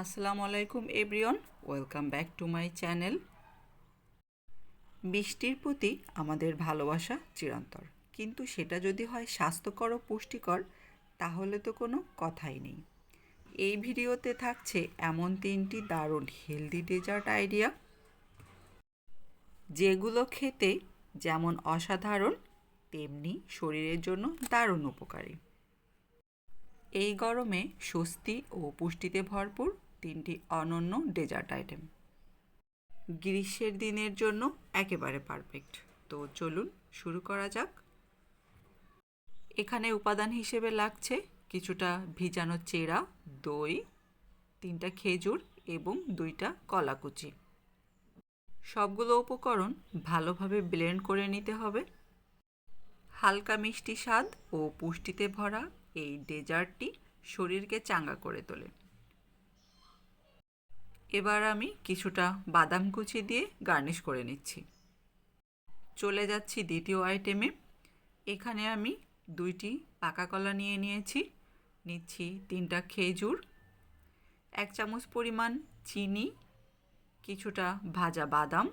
আসসালামু আলাইকুম everyone welcome back to my channel. বৃষ্টির প্রতি আমাদের ভালোবাসা চিরন্তর কিন্তু সেটা যদি হয় স্বাস্থ্যকর ও পুষ্টিকর, তাহলে তো কোনো কথাই নেই। এই ভিডিওতে থাকছে এমন তিনটি দারুণ হেলদি ডেজার্ট আইডিয়া যেগুলো খেতে যেমন অসাধারণ, তেমনি শরীরের জন্য দারুণ উপকারী। এই গরমে স্বস্তি ও পুষ্টিতে ভরপুর তিনটি অনন্য ডেজার্ট আইটেম গ্রীষ্মের দিনের জন্য একেবারে পারফেক্ট তো চলুন শুরু করা যাক। এখানে উপাদান হিসেবে লাগছে কিছুটা ভিজানো চেরা, দই, তিনটা খেজুর এবং দুইটা কলাকুচি। সবগুলো উপকরণ ভালোভাবে ব্লেন্ড করে নিতে হবে। হালকা মিষ্টি স্বাদ ও পুষ্টিতে ভরা এই ডেজার্টটি শরীরকে চাঙ্গা করে তোলে। এবার আমি কিছুটা বাদাম কুচি দিয়ে গার্নিশ করে নিচ্ছি। চলে যাচ্ছি দ্বিতীয় আইটেমে। এখানে আমি দুইটি পাকা কলা নিয়ে নিয়েছি। নিচ্ছি তিনটা খেজুর, এক চামচ পরিমাণ চিনি, কিছুটা ভাজা বাদাম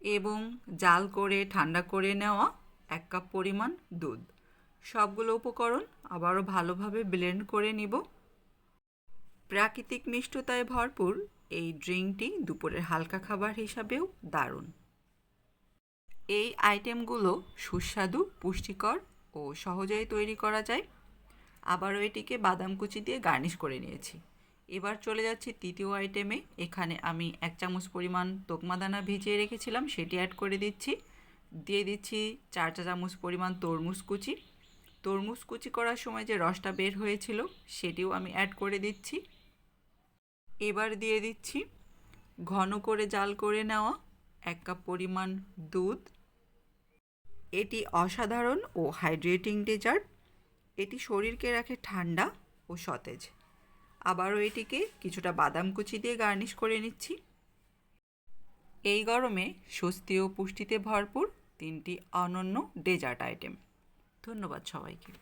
এবং জাল করে ঠান্ডা করে নেওয়া এক কাপ পরিমাণ দুধ। সবগুলো উপকরণ আবারও ভালোভাবে ব্লেন্ড করে নিব। প্রাকৃতিক মিষ্টতায় ভরপুর এই ড্রিঙ্কটি দুপুরের হালকা খাবার হিসাবেও দারুণ। এই আইটেমগুলো সুস্বাদু, পুষ্টিকর ও সহজেই তৈরি করা যায়। আবারও এটিকে বাদাম কুচি দিয়ে গার্নিশ করে নিয়েছি। এবার চলে যাচ্ছি তৃতীয় আইটেমে। এখানে আমি এক চামচ পরিমাণ তোকমাদানা ভিজিয়ে রেখেছিলাম, সেটি অ্যাড করে দিচ্ছি। দিয়ে দিচ্ছি চার চা চামচ পরিমাণ তরমুজ কুচি। তরমুজ কুচি করার সময় যে রসটা বের হয়েছিল, সেটিও আমি অ্যাড করে দিচ্ছি। এবার দিয়ে দিচ্ছি ঘন করে জাল করে নেওয়া এক কাপ পরিমাণ দুধ। এটি অসাধারণ ও হাইড্রেটিং ডেজার্ট এটি শরীরকে রাখে ঠান্ডা ও সতেজ। আবারও এটিকে কিছুটা বাদাম কুচি দিয়ে গার্নিশ করে নিচ্ছি। এই গরমে স্বস্তি ও পুষ্টিতে ভরপুর তিনটি অনন্য ডেজার্ট আইটেম ধন্যবাদ সবাইকে।